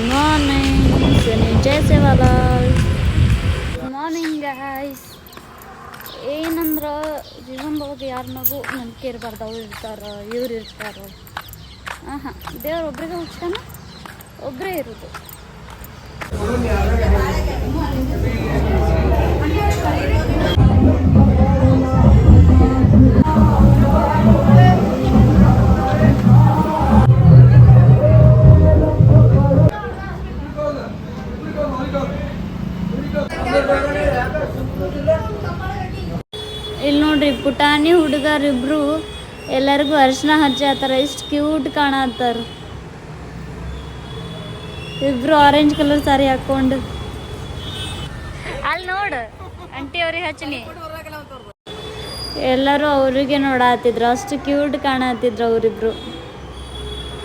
Good morning Jaya Sevalal good morning guys ಏನಂದ್ರೆ ಜೀವನದೊಳಗೆ ಯಾರನ್ನಾಗೂ ನಂಬಿಕೆ ಇರಬಾರ್ದು ಅವ್ರು ಇರ್ತಾರೆ, ಇವ್ರು ಇರ್ತಾರೆ. ಹಾಂ ಹಾಂ ದೇವ್ರು ಒಬ್ರಿಗೆ ಹುಟ್ಟಾನ ಒಬ್ಬರೇ ಇರೋದು. ಇಲ್ಲಿ ನೋಡ್ರಿ ಪುಟಾಣಿ ಹುಡುಗರಿಬ್ರು ಎಲ್ಲರಿಗೂ ಅರ್ಶಿನ ಆತಾರ ಎಷ್ಟು ಕ್ಯೂಟ್ ಕಾಣತ್ತಾರ. ಇಬ್ರು ಆರೆಂಜ್ ಕಲರ್ ಸಾರಿ ಹಾಕೊಂಡು ಅಲ್ಲಿ ನೋಡು ಅಂಟಿ ಅವ್ರಿಗೆ ಹಚ್ಚಿನಿ. ಎಲ್ಲರೂ ಅವರಿಗೆ ನೋಡಾತಿದ್ರು ಅಷ್ಟು ಕ್ಯೂಟ್ ಕಾಣತ್ತಿದ್ರು ಅವರಿಬ್ರು.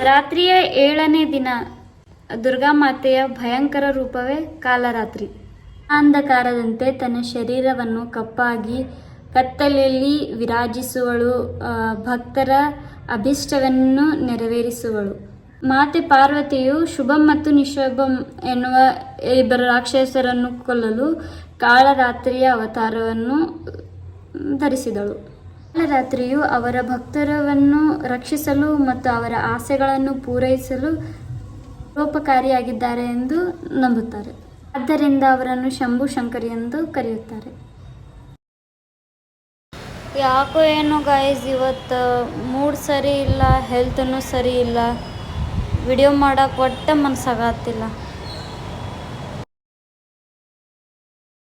ರಾತ್ರಿಯ ಏಳನೇ ದಿನ, ದುರ್ಗಾ ಮಾತೆಯ ಭಯಂಕರ ರೂಪವೇ ಕಾಲರಾತ್ರಿ. ಅಂಧಕಾರದಂತೆ ತನ್ನ ಶರೀರವನ್ನು ಕಪ್ಪಾಗಿ ಕತ್ತಲೆಯಲ್ಲಿ ವಿರಾಜಿಸುವಳು ಭಕ್ತರ ಅಭಿಷ್ಟವನ್ನು ನೆರವೇರಿಸುವಳು. ಮಾತೆ ಪಾರ್ವತಿಯು ಶುಭಂ ಮತ್ತು ನಿಶುಭಂ ಎನ್ನುವ ಇಬ್ಬರ ರಾಕ್ಷಸರನ್ನು ಕೊಲ್ಲಲು ಕಾಳರಾತ್ರಿಯ ಅವತಾರವನ್ನು ಧರಿಸಿದಳು. ಕಾಳರಾತ್ರಿಯು ಅವರ ಭಕ್ತರವನ್ನು ರಕ್ಷಿಸಲು ಮತ್ತು ಅವರ ಆಸೆಗಳನ್ನು ಪೂರೈಸಲು ಉಪಕಾರಿಯಾಗಿದ್ದಾರೆ ಎಂದು ನಂಬುತ್ತಾರೆ. ಆದ್ದರಿಂದ ಅವರನ್ನು ಶಂಭು ಶಂಕರಿ ಎಂದು ಕರೆಯುತ್ತಾರೆ. ಯಾಕೋ ಏನೋ ಗಾಯ್ಸ್ ಇವತ್ತು ಮೂಡ್ ಸರಿ ಇಲ್ಲ ಹೆಲ್ತನ್ನು ಸರಿ ಇಲ್ಲ. ವಿಡಿಯೋ ಮಾಡೋಕೆ ಒಟ್ಟೆ ಮನಸ್ಸಾಗತ್ತಿಲ್ಲ